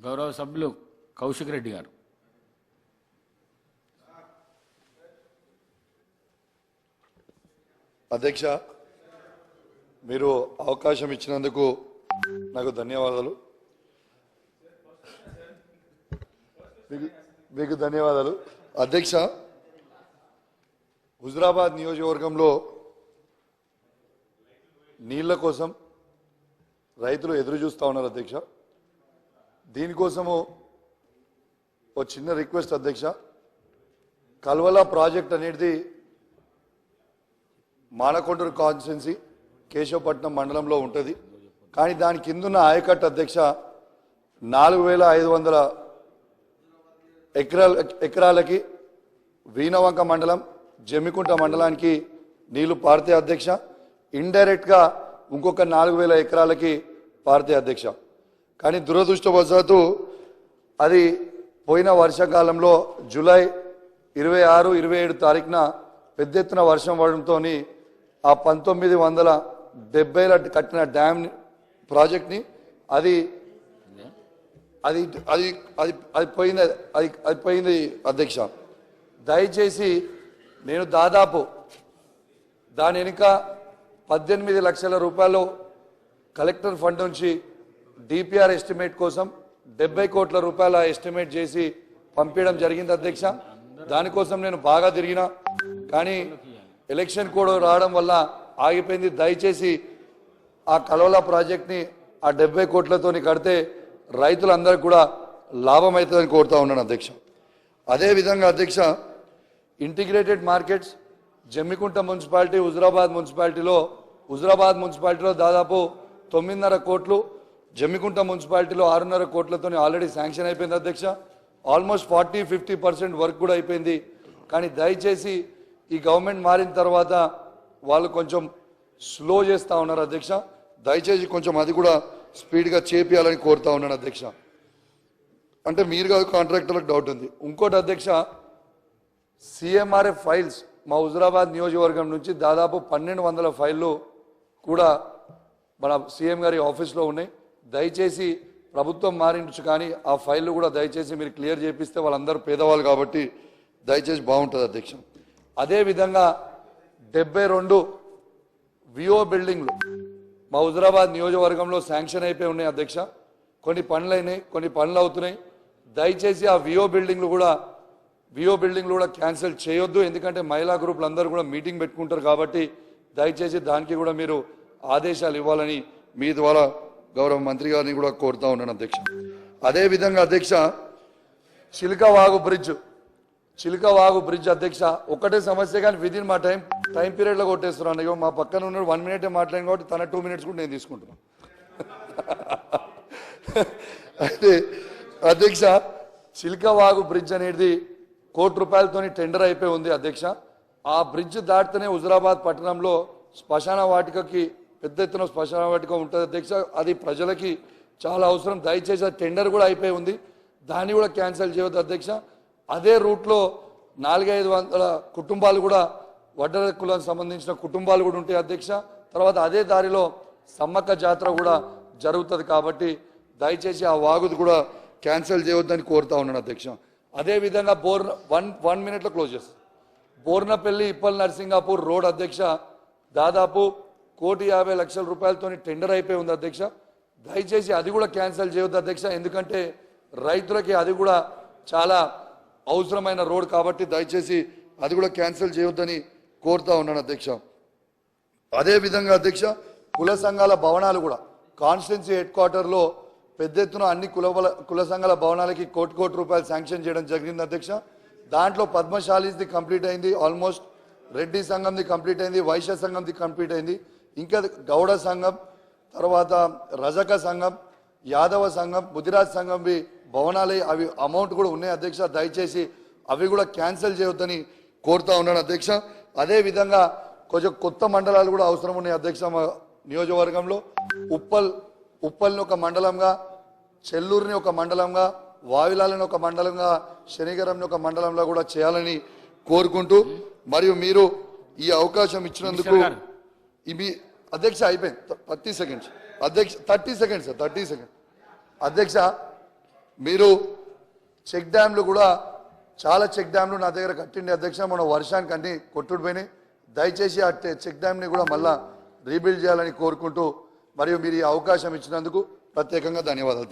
గౌరవ సభ్యులు కౌశిక్ రెడ్డి గారు. అధ్యక్ష మీరు అవకాశం ఇచ్చినందుకు నాకు ధన్యవాదాలు. మీకు- మీకు ధన్యవాదాలు. అధ్యక్ష హుజరాబాద్ నియోజకవర్గంలో నీళ్ళ కోసం రైతులు ఎదురు చూస్తూ ఉన్నారు అధ్యక్ష. దీనికోసము ఒక చిన్న రిక్వెస్ట్ అధ్యక్ష. కల్వల ప్రాజెక్ట్ అనేది మానకొండూరు కాన్స్టిట్యున్సీ కేశవపట్నం మండలంలో ఉంటుంది. కానీ దాని కిందున్న ఆయకట్టు అధ్యక్ష నాలుగు వేల ఐదు వందల ఎకరాల ఎకరాలకి వీణవంక మండలం జమ్మికుంట మండలానికి నీళ్ళు పారితే అధ్యక్ష. ఇండైరెక్ట్గా ఇంకొక నాలుగు వేల ఎకరాలకి పారితే అధ్యక్ష. కానీ దురదృష్టవశాత్తు అది పోయిన వర్షాకాలంలో జూలై ఇరవై ఆరు ఇరవై ఏడు తారీఖున పెద్ద ఎత్తున వర్షం పడడంతో ఆ పంతొమ్మిది వందల డెబ్బైల కట్టిన డ్యామ్ ప్రాజెక్ట్ని అది అది అది అది అది పోయింది అది అది పోయింది అధ్యక్ష. దయచేసి నేను దాదాపు దాని వెనుక పద్దెనిమిది లక్షల రూపాయలు కలెక్టర్ ఫండ్ నుంచి డిపిఆర్ ఎస్టిమేట్ కోసం డెబ్బై కోట్ల రూపాయల ఎస్టిమేట్ చేసి పంపించడం జరిగింది అధ్యక్ష. దానికోసం నేను బాగా తిరిగిన. కానీ ఎలక్షన్ కోడ్ రావడం వల్ల ఆగిపోయింది. దయచేసి ఆ కలోలా ప్రాజెక్ట్ని ఆ డెబ్బై కోట్లతోని కడితే రైతులందరికీ కూడా లాభం అవుతుందని కోరుతా ఉన్నాను అధ్యక్ష. అదేవిధంగా అధ్యక్ష integrated markets Jammikunta municipality Huzurabad మున్సిపాలిటీలో హుజరాబాద్ మున్సిపాలిటీలో దాదాపు తొమ్మిదిన్నర కోట్లు జమ్మికుంట మున్సిపాలిటీలో ఆరున్నర కోట్లతో ఆల్రెడీ శాంక్షన్ అయిపోయింది అధ్యక్ష. Almost forty fifty percent work కూడా అయిపోయింది. కానీ దయచేసి ఈ గవర్నమెంట్ మారిన తర్వాత వాళ్ళు కొంచెం స్లో చేస్తూ ఉన్నారు అధ్యక్ష. దయచేసి కొంచెం అది కూడా స్పీడ్గా చేపియాలని కోరుతా ఉన్నాను అధ్యక్ష. అంటే మీరు కాదు కాంట్రాక్టర్లకు డౌట్ ఉంది. ఇంకోటి అధ్యక్ష సిఎంఆర్ఎఫ్ ఫైల్స్ మా హుజురాబాద్ నియోజకవర్గం నుంచి దాదాపు పన్నెండు వందల ఫైళ్ళు కూడా మన సీఎం గారి ఆఫీస్లో ఉన్నాయి. దయచేసి ప్రభుత్వం మారించు కానీ ఆ ఫైళ్ళు కూడా దయచేసి మీరు క్లియర్ చేపిస్తే వాళ్ళందరూ పేదవాళ్ళు కాబట్టి దయచేసి బాగుంటుంది అధ్యక్ష. అదేవిధంగా డెబ్బై రెండు విఓ బిల్డింగ్లు మా హుజరాబాద్ నియోజకవర్గంలో శాంక్షన్ అయిపోయి ఉన్నాయి అధ్యక్ష. కొన్ని పనులు అయినాయి కొన్ని పనులు అవుతున్నాయి. దయచేసి ఆ విఓ బిల్డింగ్లు కూడా విఓ బిల్డింగ్లు కూడా క్యాన్సిల్ చేయొద్దు. ఎందుకంటే మహిళా గ్రూపులు అందరూ కూడా మీటింగ్ పెట్టుకుంటారు కాబట్టి దయచేసి దానికి కూడా మీరు ఆదేశాలు ఇవ్వాలని మీ ద్వారా గౌరవ మంత్రి గారిని కూడా కోరుతా ఉన్నాను అధ్యక్ష. అదేవిధంగా అధ్యక్ష చిలకవాగు బ్రిడ్జ్ చిలకవాగు బ్రిడ్జ్ అధ్యక్ష ఒకటే సమస్య కానీ విదిన్ మా టైం టైం పీరియడ్లో కొట్టేస్తున్నాను అయ్యో మా పక్కన ఉన్నాడు వన్ మినిటే మాట్లాడిన కాబట్టి తన టూ మినిట్స్ కూడా నేను తీసుకుంటున్నాను అయితే అధ్యక్ష చిలకవాగు బ్రిడ్జ్ అనేది కోటి రూపాయలతోని టెండర్ అయిపోయి ఉంది అధ్యక్ష. ఆ బ్రిడ్జ్ దాటితేనే హుజరాబాద్ పట్టణంలో శ్మశాన వాటికకి పెద్ద ఎత్తున శ్మశాన వాటిక ఉంటుంది. అధ్యక్ష అది ప్రజలకి చాలా అవసరం. దయచేసి ఆ టెండర్ కూడా అయిపోయి ఉంది. దాన్ని కూడా క్యాన్సిల్ చేయవద్దు అధ్యక్ష. అదే రూట్లో నాలుగైదు వందల కుటుంబాలు కూడా వడ్డర కులానికి సంబంధించిన కుటుంబాలు కూడా ఉంటాయి అధ్యక్ష. తర్వాత అదే దారిలో సమ్మక్క జాతర కూడా జరుగుతుంది కాబట్టి దయచేసి ఆ వాగుది కూడా క్యాన్సిల్ చేయవద్దని కోరుతా ఉన్నాను అధ్యక్ష. అదే విధంగా వన్ వన్ మినిట్లో క్లోజ్ చేస్తాను బోర్నపల్లి ఇప్పల్ నర్సింగాపూర్ రోడ్ అధ్యక్ష. దాదాపు కోటి యాభై లక్షల రూపాయలతో టెండర్ అయిపోయి ఉంది అధ్యక్ష. దయచేసి అది కూడా క్యాన్సిల్ చేయొద్దు అధ్యక్ష ఎందుకంటే రైతులకి అది కూడా చాలా అవసరమైన రోడ్ కాబట్టి దయచేసి అది కూడా క్యాన్సిల్ చేయొద్దని కోరుతా ఉన్నాను అధ్యక్ష. అదే విధంగా అధ్యక్ష కుల సంఘాల భవనాలు కూడా కాన్స్టిట్యున్సీ హెడ్ క్వార్టర్లో పెద్ద ఎత్తున అన్ని కుల కుల సంఘాల భవనాలకి కోటి కోటి రూపాయలు శాంక్షన్ చేయడం జరిగింది అధ్యక్ష. దాంట్లో పద్మశాలీస్ది కంప్లీట్ అయింది ఆల్మోస్ట్ రెడ్డి సంఘంది కంప్లీట్ అయింది వైశ్య సంఘంది కంప్లీట్ అయింది. ఇంకా గౌడ సంఘం తర్వాత రజక సంఘం యాదవ సంఘం ముదిరాజ్ సంఘంవి భవనాలు అవి అమౌంట్ కూడా ఉన్నాయి అధ్యక్ష దయచేసి అవి కూడా క్యాన్సిల్ చేయొద్దని కోరుతా ఉన్నాను అధ్యక్ష అదే విధంగా కొంచెం కొత్త మండలాలు కూడా అవసరం ఉన్నాయి అధ్యక్ష మా నియోజకవర్గంలో ఉప్పల్ ఉప్పల్ని ఒక మండలంగా చెల్లూరుని ఒక మండలంగా వావిలాలని ఒక మండలంగా శనిగరంని ఒక మండలంలో కూడా చేయాలని కోరుకుంటూ మరియు మీరు ఈ అవకాశం ఇచ్చినందుకు. ఇవి అధ్యక్ష అయిపోయింది. Thirty seconds. అధ్యక్ష thirty seconds sir thirty seconds. అధ్యక్ష మీరు చెక్ డ్యాంలు కూడా చాలా చెక్ డ్యాంలు నా దగ్గర కట్టిండి అధ్యక్ష మన వర్షానికి అన్ని కొట్టుడు పోయినాయి దయచేసి ఆ చెక్ డ్యామ్ని కూడా మళ్ళా రీబిల్డ్ చేయాలని కోరుకుంటూ మరియు మీరు ఈ అవకాశం ఇచ్చినందుకు ప్రత్యేకంగా ధన్యవాదాలు.